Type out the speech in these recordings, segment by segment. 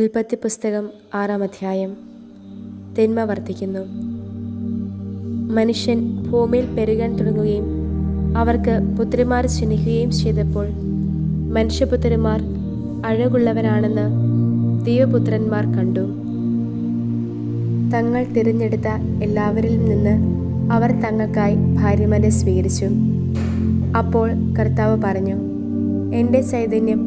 ഉൽപ്പത്തി പുസ്തകം ആറാം അധ്യായം. തിന്മ വർദ്ധിക്കുന്നു. മനുഷ്യൻ ഭൂമിയിൽ പെരുകാൻ തുടങ്ങുകയും അവർക്ക് പുത്രിമാർ ജനിക്കുകയും ചെയ്തപ്പോൾ മനുഷ്യപുത്രന്മാർ അഴകുള്ളവരാണെന്ന് ദൈവപുത്രന്മാർ കണ്ടു. തങ്ങൾ തിരഞ്ഞെടുത്ത എല്ലാവരിൽ നിന്ന് അവർ തങ്ങൾക്കായി ഭാര്യമാരെ സ്വീകരിച്ചു. അപ്പോൾ കർത്താവ് പറഞ്ഞു എന്റെ ചൈതന്യം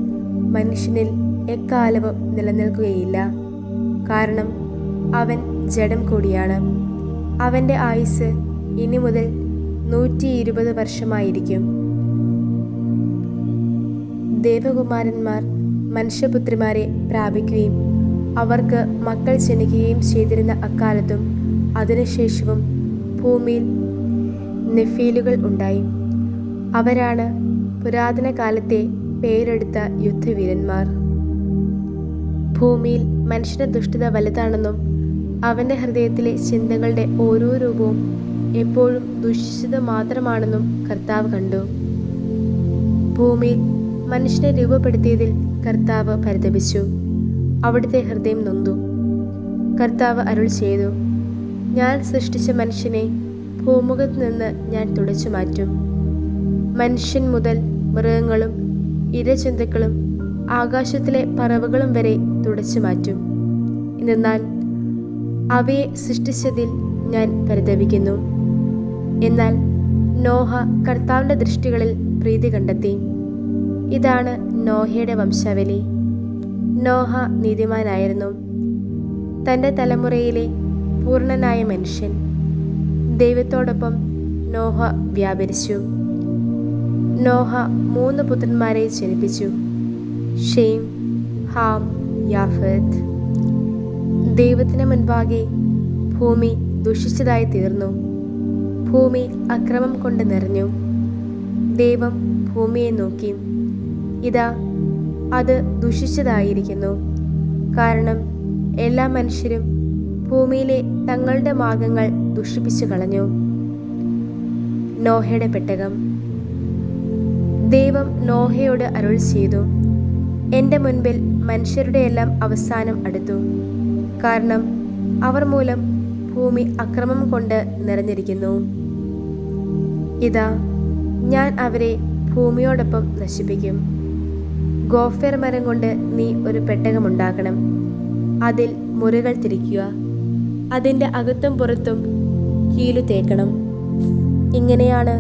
മനുഷ്യനിൽ എക്കാലവും നിലനിൽക്കുകയില്ല. കാരണം അവൻ ജഡം കൂടിയാണ്. അവന്റെ ആയുസ് ഇനി മുതൽ നൂറ്റി ഇരുപത് വർഷമായിരിക്കും. ദേവകുമാരന്മാർ മനുഷ്യപുത്രിമാരെ പ്രാപിക്കുകയും അവർക്ക് മക്കൾ ജനിക്കുകയും ചെയ്തിരുന്ന അക്കാലത്തും അതിനുശേഷവും ഭൂമിയിൽ നെഫീലുകൾ ഉണ്ടായി. അവരാണ് പുരാതന കാലത്തെ പേരെടുത്ത യുദ്ധവീരന്മാർ. ഭൂമിയിൽ മനുഷ്യന്റെ ദുഷ്ടത വലുതാണെന്നും അവന്റെ ഹൃദയത്തിലെ ചിന്തകളുടെ ഓരോ രൂപവും എപ്പോഴും ദുഷിച്ചത് മാത്രമാണെന്നും കർത്താവ് കണ്ടു. ഭൂമിയിൽ മനുഷ്യനെ രൂപപ്പെടുത്തിയതിൽ കർത്താവ് പരിതപിച്ചു. അവിടുത്തെ ഹൃദയം നൊന്തു. കർത്താവ് അരുൾ ചെയ്തു ഞാൻ സൃഷ്ടിച്ച മനുഷ്യനെ ഭൂമുഖത്ത് നിന്ന് ഞാൻ തുടച്ചു മാറ്റും. മനുഷ്യൻ മുതൽ മൃഗങ്ങളും ഇരജന്തുക്കളും ആകാശത്തിലെ പറവുകളും വരെ തുടച്ചു മാറ്റും. എന്നാൽ അവയെ സൃഷ്ടിച്ചതിൽ ഞാൻ പരിതപിക്കുന്നു. എന്നാൽ നോഹ കർത്താവിന്റെ ദൃഷ്ടികളിൽ പ്രീതി കണ്ടെത്തി. ഇതാണ് നോഹയുടെ വംശാവലി. നോഹ നീതിമാനായിരുന്നു. തന്റെ തലമുറയിലെ പൂർണനായ മനുഷ്യൻ. ദൈവത്തോടൊപ്പം നോഹ വ്യാപരിച്ചു. നോഹ മൂന്ന് പുത്രന്മാരെ ജനിപ്പിച്ചു. Shem Ham Japheth. ദൈവത്തിന് മുൻപാകെ ഭൂമി ദുഷിച്ചതായി തീർന്നു. ഭൂമി അക്രമം കൊണ്ട് നിറഞ്ഞു. ദൈവം ഭൂമിയെ നോക്കി. ഇതാ അത് ദുഷിച്ചതായിരിക്കുന്നു. കാരണം എല്ലാ മനുഷ്യരും ഭൂമിയിലെ തങ്ങളുടെ മാർഗങ്ങൾ ദുഷിപ്പിച്ചു കളഞ്ഞു. നോഹയുടെ പെട്ടകം. ദൈവം നോഹയോട് അരുൾ ചെയ്തു. എന്റെ മുൻപിൽ മനുഷ്യരുടെ എല്ലാം അവസാനം അടുത്തു. കാരണം അവർ മൂലം ഭൂമി അക്രമം കൊണ്ട് നിറഞ്ഞിരിക്കുന്നു. ഇതാ ഞാൻ അവരെ ഭൂമിയോടൊപ്പം നശിപ്പിക്കും. ഗോഫേർ മരം കൊണ്ട് നീ ഒരു പെട്ടകമുണ്ടാക്കണം അതിൽ മുറികൾ തിരിക്കുക. അതിന്റെ അകത്തും പുറത്തും കീലു തേക്കണം. ഇങ്ങനെയാണ്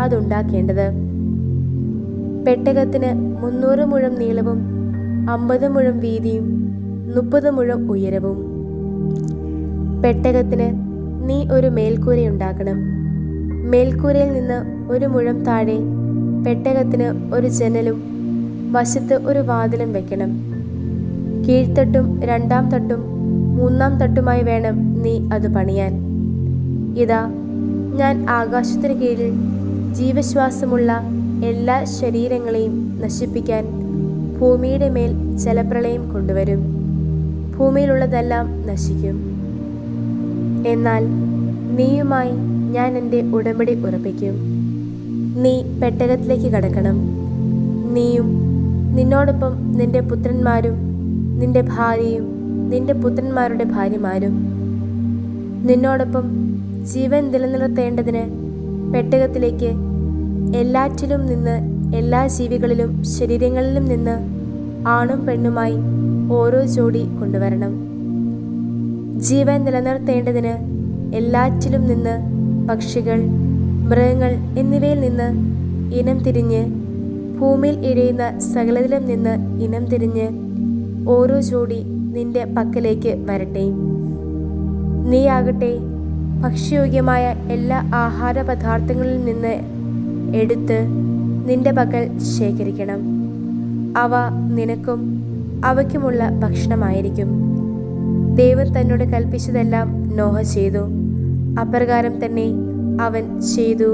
അതുണ്ടാക്കേണ്ടത്. പെട്ടകത്തിന് മുന്നൂറ് മുഴം നീളവും അമ്പത് മുഴം വീതിയും മുപ്പത് മുഴം ഉയരവും. പെട്ടകത്തിന് നീ ഒരു മേൽക്കൂരയുണ്ടാക്കണം മേൽക്കൂരയിൽ നിന്ന് ഒരു മുഴം താഴെ പെട്ടകത്തിന് ഒരു ജനലും വശത്ത് ഒരു വാതിലും വെക്കണം. കീഴ്ത്തട്ടും രണ്ടാം തട്ടും മൂന്നാം തട്ടുമായി വേണം നീ അത് പണിയാൻ. ഇതാ ഞാൻ ആകാശത്തിന് കീഴിൽ ജീവശ്വാസമുള്ള എല്ലാ ശരീരങ്ങളെയും നശിപ്പിക്കാൻ ഭൂമിയുടെ മേൽ ജലപ്രളയം കൊണ്ടുവരും. ഭൂമിയിലുള്ളതെല്ലാം നശിക്കും. എന്നാൽ നീയുമായി ഞാൻ എന്റെ ഉടമ്പടി ഉറപ്പിക്കും. നീ പെട്ടകത്തിലേക്ക് കടക്കണം. നീയും നിന്നോടൊപ്പം നിന്റെ പുത്രന്മാരും നിന്റെ ഭാര്യയും നിന്റെ പുത്രന്മാരുടെ ഭാര്യമാരും നിന്നോടൊപ്പം ജീവൻ നിലനിർത്തേണ്ടതിന് പെട്ടകത്തിലേക്ക് എല്ലാറ്റിലും നിന്ന് എല്ലാ ജീവികളിലും ശരീരങ്ങളിലും നിന്ന് ആണും പെണ്ണുമായി ഓരോ ജോഡി കൊണ്ടുവരണം. ജീവൻ നിലനിർത്തേണ്ടതിന് എല്ലാറ്റിലും നിന്ന് പക്ഷികൾ മൃഗങ്ങൾ എന്നിവയിൽ നിന്ന് ഇനം തിരിഞ്ഞ് ഭൂമിയിൽ ഇഴയുന്ന സകലതിലും നിന്ന് ഇനം തിരിഞ്ഞ് ഓരോ ജോഡി നിന്റെ പക്കലേക്ക് വരട്ടെ. നീയാകട്ടെ ഭക്ഷ്യയോഗ്യമായ എല്ലാ ആഹാര പദാർത്ഥങ്ങളിൽ നിന്ന് എടുത്ത് നിന്റെ പകൽ ശേഖരിക്കണം. അവ നിനക്കും അവയ്ക്കുമുള്ള ഭക്ഷണമായിരിക്കും. ദൈവം തന്നോട് കൽപ്പിച്ചതെല്ലാം നോഹ ചെയ്തു. അപ്രകാരം തന്നെ അവൻ ചെയ്തു.